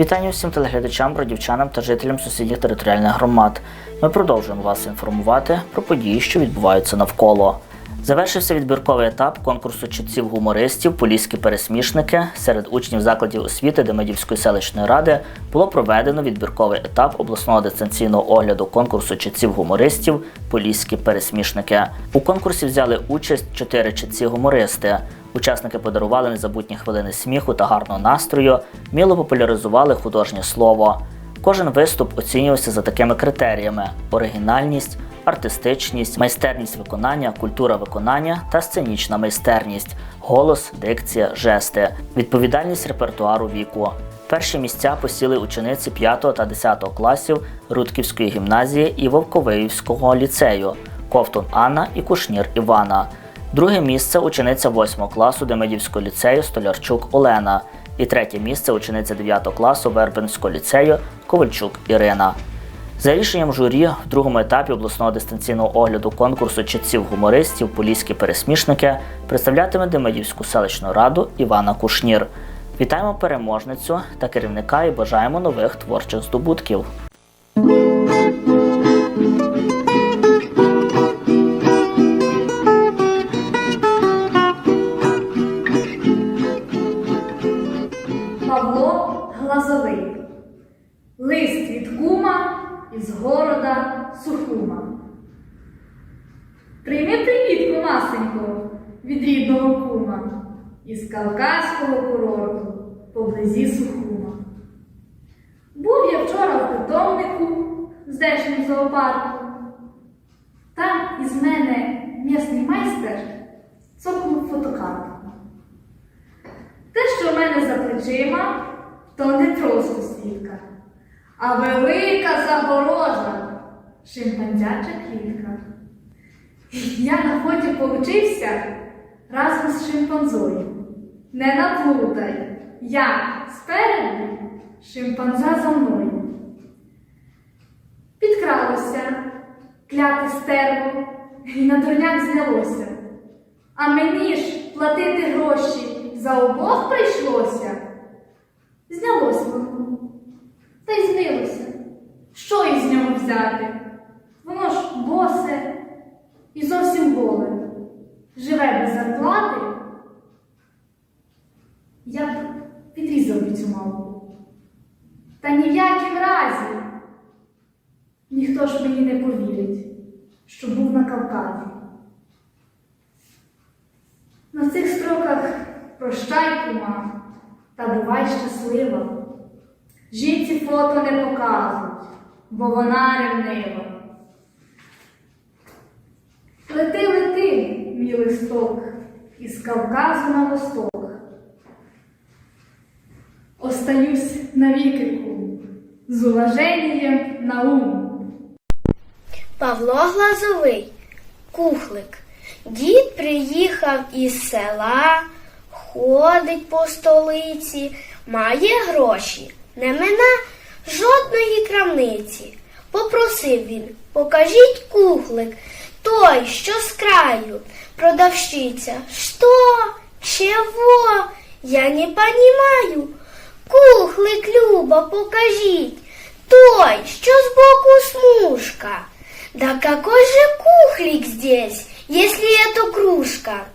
Вітання всім телеглядачам, бродівчанам та жителям сусідніх територіальних громад. Ми продовжуємо вас інформувати про події, що відбуваються навколо. Завершився відбірковий етап конкурсу читців гумористів Поліські пересмішники серед учнів закладів освіти Демидівської селищної ради було проведено відбірковий етап обласного дистанційного огляду конкурсу читців гумористів Поліські пересмішники. У конкурсі взяли участь чотири читці гумористи. Учасники подарували незабутні хвилини сміху та гарного настрою, міло популяризували художнє слово. Кожен виступ оцінювався за такими критеріями: оригінальність, артистичність, майстерність виконання, культура виконання та сценічна майстерність, голос, дикція, жести, відповідальність репертуару віку. Перші місця посіли учениці 5 та 10 класів Рудківської гімназії і Вовковиївського ліцею Ковтун Анна і Кушнір Івана. Друге місце учениця 8 класу Демидівського ліцею Столярчук Олена. І третє місце учениця 9 класу Вербенського ліцею Ковальчук Ірина. За рішенням журі в другому етапі обласного дистанційного огляду конкурсу читців гумористів Поліські пересмішники представлятиме Демидівську селищну раду Івана Кушнір. Вітаємо переможницю та керівника і бажаємо нових творчих здобутків. Здешнім зоопарку. Там із мене м'ясний майстер цокнув фотокарту. Те, що в мене за плечима, то не просто свідка, а велика загорожа шимпанзяча клітка. Я на фоті получився разом з шимпанзою. Не наплутай, я спереду, шимпанза за мною. Кляте стерво, і на дурняк знялося. А мені ж платити гроші за обох прийшлося. Знялось воно, та й знилося. Що із нього взяти? Воно ж босе і зовсім голе. Живе без зарплати. Я б підрізав би цю мавку. Та ні в якім разі. Ніхто ж мені не повірить, що був на Кавказі. На цих строках прощай, кума, та бувай щаслива. Жінці фото не показують, бо вона ревнива. Лети, лети, мій листок, із Кавказу на восток. Остаюсь навіки, кум, з уваженням на ум. Павло Глазовий, кухлик. Дід приїхав із села, ходить по столиці, має гроші, не мина жодної крамниці. Попросив він, покажіть кухлик, той, що з краю, продавщиця. Що? Чего? Я не понимаю. Кухлик, Люба, покажіть. Той, що сбоку смужка. Да какой же кухлик здесь, если это кружка?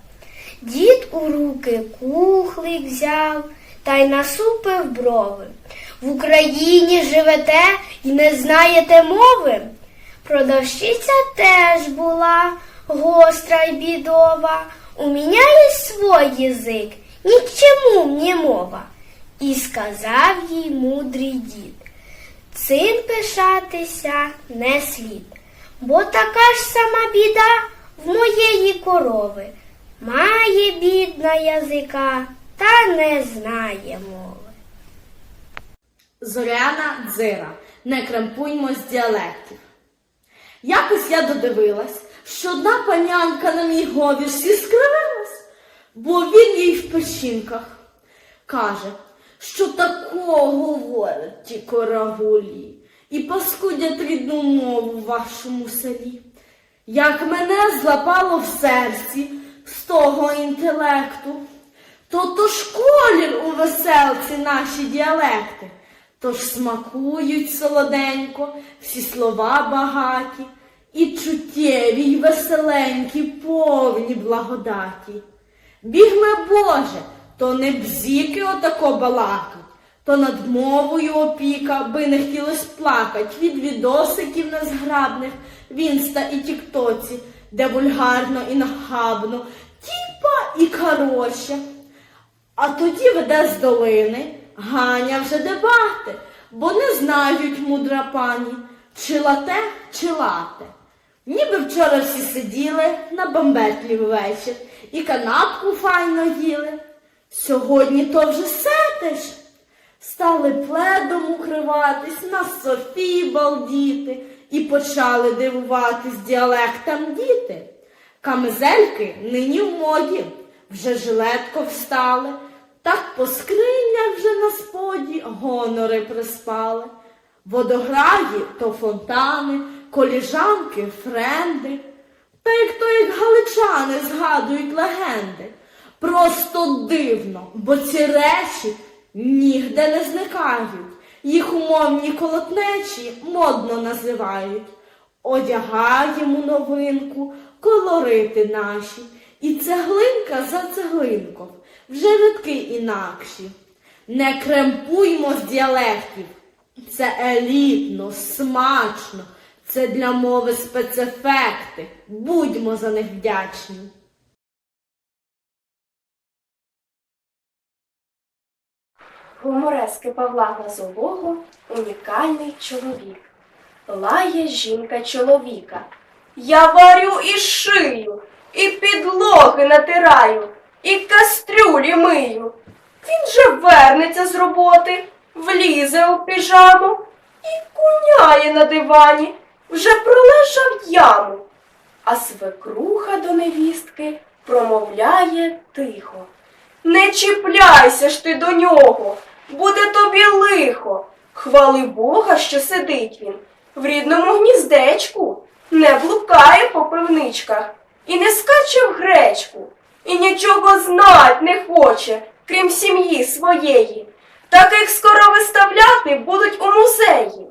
Дід у руки кухлик взяв та й насупив брови. В Україні живете і не знаєте мови? Продавщиця теж була гостра й бідова. У мене є свій язик, ні к чому мені мова. І сказав їй мудрий дід. Цим пишатися не слід, бо така ж сама біда в моєї корови. Має бідна язика, та не знає мови. Зоряна дзира. Не крампуймо з діалектів. Якось я додивилась, що одна панянка на мій говірсі скривилась, бо він їй в печінках. Каже, що такого говорять ті корагулі і паскудять рідну мову в вашому селі. Як мене злапало в серці з того інтелекту, то то школір у веселці наші діалекти. Тож смакують солоденько, всі слова багаті, і чуттєві, й веселенькі, повні благодаті. Бігме Боже, то не бзіки отако балакать, то над мовою опіка, би не хотілось плакать від відосиків незграбних в інста і тіктоці, де вульгарно і нахабно, тіпа і коротше. А тоді веде з долини, ганя вже дебати, бо не знають мудра пані, чи лате, чи лате. Ніби вчора всі сиділи на бомбетлі вечір і канапку файно їли. Сьогодні то вже сетиш. Стали пледом укриватись, на Софії балдіти і почали дивуватись діалектам діти. Камизельки нині в моді, вже жилетко встали, так по скринях вже на споді гонори приспали. Водограї то фонтани, коліжанки, френди. Та як то як галичани згадують легенди. Просто дивно, бо ці речі нігде не зникають. Їх умовні колотнечі модно називають. Одягаємо новинку, колорити наші, і цеглинка за цеглинком, вже рядки інакші. Не кремпуймо з діалектів. Це елітно, смачно, це для мови спецефекти. Будьмо за них вдячні. Гуморески Павла Глазового унікальний чоловік. Лає жінка чоловіка. Я варю і шию, і підлоги натираю, і кастрюлі мию. Він же вернеться з роботи, влізе у піжаму і куняє на дивані, вже пролежав яму. А свекруха до невістки промовляє тихо. Не чіпляйся ж ти до нього, буде тобі лихо. Хвали Бога, що сидить він в рідному гніздечку, не блукає по пивничках і не скаче в гречку, і нічого знать не хоче, крім сім'ї своєї. Таких скоро виставляти будуть у музеї.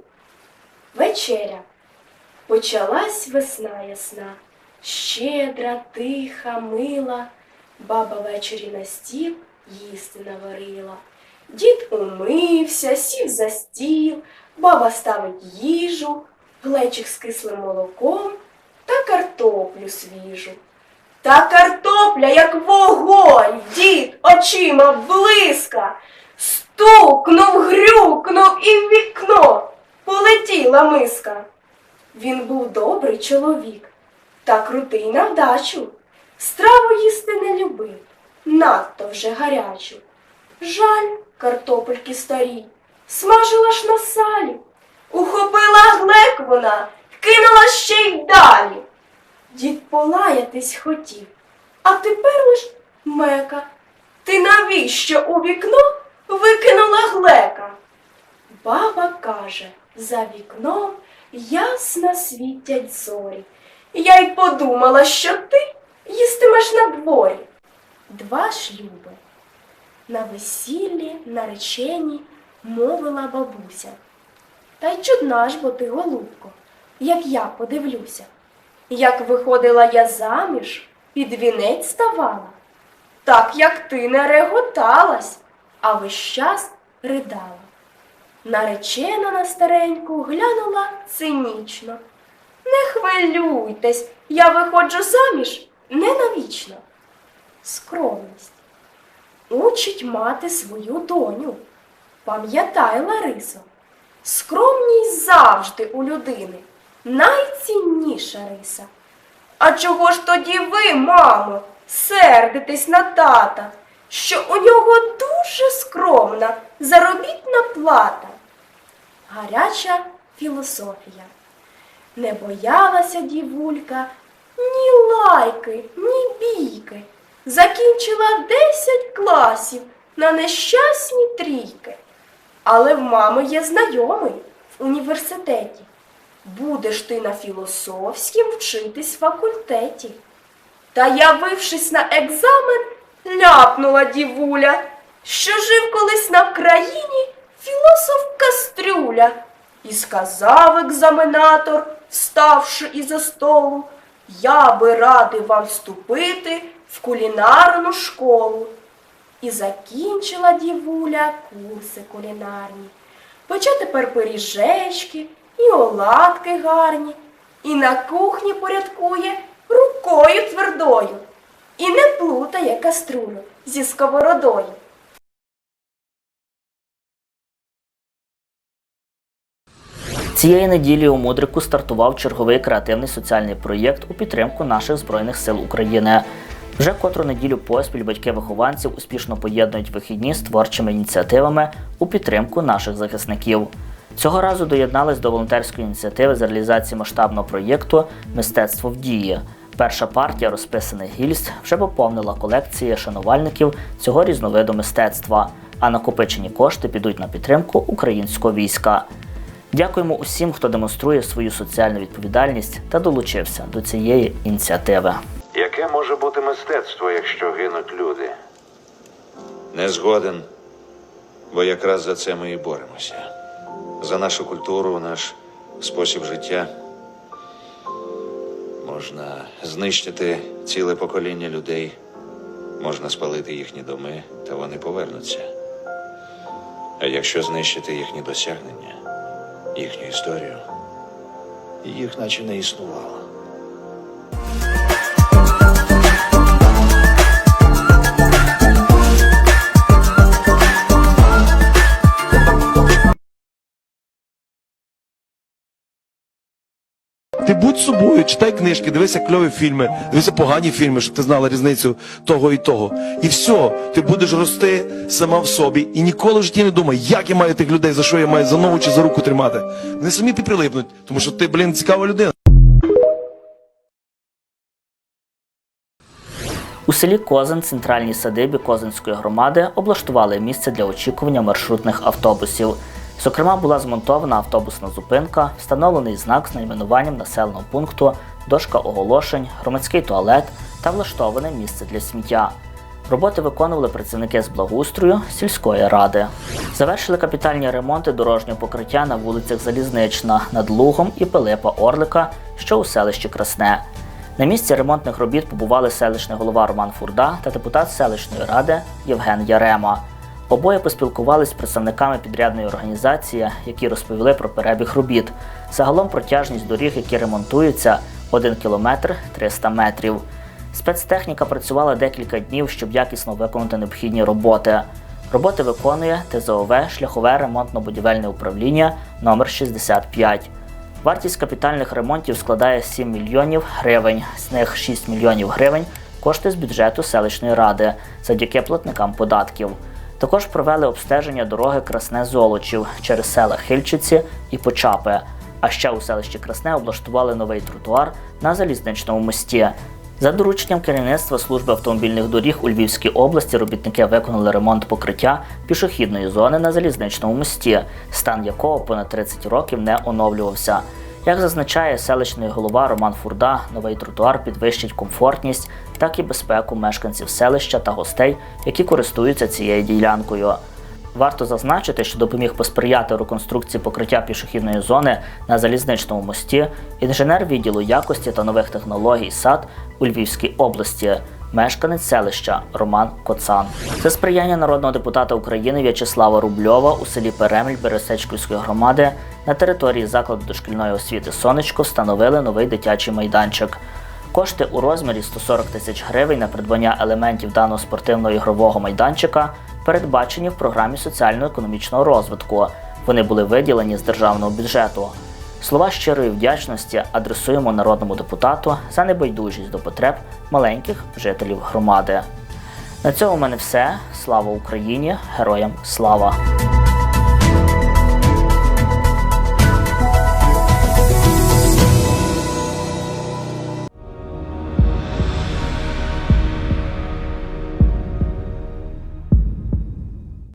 Вечеря. Почалась весна ясна, щедра, тиха, мила. Баба ввечері на стіл їсти наварила. Дід умився, сів за стіл, баба ставить їжу, глечик з кислим молоком та картоплю свіжу. Та картопля, як вогонь, дід очима блиска, стукнув, грюкнув і в вікно полетіла миска. Він був добрий чоловік та крутий на вдачу. Страву їсти не любив, надто вже гарячу. Жаль, картопельки старі, смажила ж на салі. Ухопила глек вона, кинула ще й далі. Дід полаятись хотів, а тепер лиш мека. Ти навіщо у вікно викинула глека? Баба каже, за вікном ясно світять зорі. Я й подумала, що ти їстимеш на дворі. Два шлюби. На весіллі, наречені, мовила бабуся. Та й чудна ж бо ти, голубко, як я подивлюся. Як виходила я заміж, під вінець ставала, так як ти не реготалась, а весь час ридала. Наречена на стареньку глянула цинічно. Не хвилюйтесь, я виходжу заміж не навічно. Скромність. Учить мати свою доню. Пам'ятай, Ларисо, скромність завжди у людини найцінніша риса. А чого ж тоді ви, мамо, сердитесь на тата, що у нього дуже скромна заробітна плата? Гаряча філософія. Не боялася дівулька ні лайки, ні бійки. Закінчила десять класів на нещасні трійки. Але в мами є знайомий в університеті. Будеш ти на філософськім вчитись факультеті. Та, явившись на екзамен, ляпнула дівуля, що жив колись на Вкраїні філософ кастрюля. І сказав екзаменатор, вставши із-за столу, я би радий вам вступити в кулінарну школу. І закінчила дівуля курси кулінарні. Пече тепер пиріжечки і оладки гарні, і на кухні порядкує рукою твердою, і не плутає каструлю зі сковородою. Цієї неділі у Мудрику стартував черговий креативний соціальний проєкт у підтримку наших Збройних сил України. Вже котру неділю поспіль батьки вихованців успішно поєднують вихідні з творчими ініціативами у підтримку наших захисників. Цього разу доєднались до волонтерської ініціативи з реалізації масштабного проєкту Мистецтво в дії. Перша партія розписаних гільз вже поповнила колекції шанувальників цього різновиду мистецтва, а накопичені кошти підуть на підтримку українського війська. Дякуємо усім, хто демонструє свою соціальну відповідальність та долучився до цієї ініціативи. Може бути мистецтво, якщо гинуть люди? Не згоден, бо якраз за це ми і боремося. За нашу культуру, наш спосіб життя. Можна знищити ціле покоління людей, можна спалити їхні доми, та вони повернуться. А якщо знищити їхні досягнення, їхню історію, їх наче не існувало. Ти будь собою, читай книжки, дивися кльові фільми, дивися погані фільми, щоб ти знала різницю того і того. І все, ти будеш рости сама в собі і ніколи в житті не думай, як я маю тих людей, за що я маю за ногу чи за руку тримати. Вони самі ти прилипнуть, тому що ти, блін, цікава людина. У селі Козин, центральній садибі Козинської громади, облаштували місце для очікування маршрутних автобусів. Зокрема, була змонтована автобусна зупинка, встановлений знак з найменуванням населеного пункту, дошка оголошень, громадський туалет та влаштоване місце для сміття. Роботи виконували працівники з благоустрою сільської ради. Завершили капітальні ремонти дорожнього покриття на вулицях Залізнична над Лугом і Пилипа Орлика, що у селищі Красне. На місці ремонтних робіт побували селищний голова Роман Фурда та депутат селищної ради Євген Ярема. Обоє поспілкувалися з представниками підрядної організації, які розповіли про перебіг робіт. Загалом протяжність доріг, які ремонтуються, 1 кілометр 300 метрів. Спецтехніка працювала декілька днів, щоб якісно виконати необхідні роботи. Роботи виконує ТЗОВ шляхове ремонтно-будівельне управління номер 65 Вартість капітальних ремонтів складає 7 мільйонів гривень, з них 6 мільйонів гривень кошти з бюджету селищної ради завдяки платникам податків. Також провели обстеження дороги Красне Золочів через села Хильчиці і Почапи. А ще у селищі Красне облаштували новий тротуар на залізничному мості. За дорученням керівництва служби автомобільних доріг у Львівській області робітники виконали ремонт покриття пішохідної зони на залізничному мості, стан якого понад 30 років не оновлювався. Як зазначає селищний голова Роман Фурда, новий тротуар підвищить комфортність, так і безпеку мешканців селища та гостей, які користуються цією ділянкою. Варто зазначити, що допоміг посприяти реконструкції покриття пішохідної зони на залізничному мості інженер відділу якості та нових технологій САД у Львівській області, мешканець селища Роман Коцан. За сприяння народного депутата України В'ячеслава Рубльова у селі Перемль Бересечківської громади на території закладу дошкільної освіти Сонечко встановили новий дитячий майданчик. Кошти у розмірі 140 тисяч гривень на придбання елементів даного спортивно-ігрового майданчика передбачені в програмі соціально-економічного розвитку. Вони були виділені з державного бюджету. Слова щирої вдячності адресуємо народному депутату за небайдужість до потреб маленьких жителів громади. На цьому в мене все. Слава Україні! Героям слава!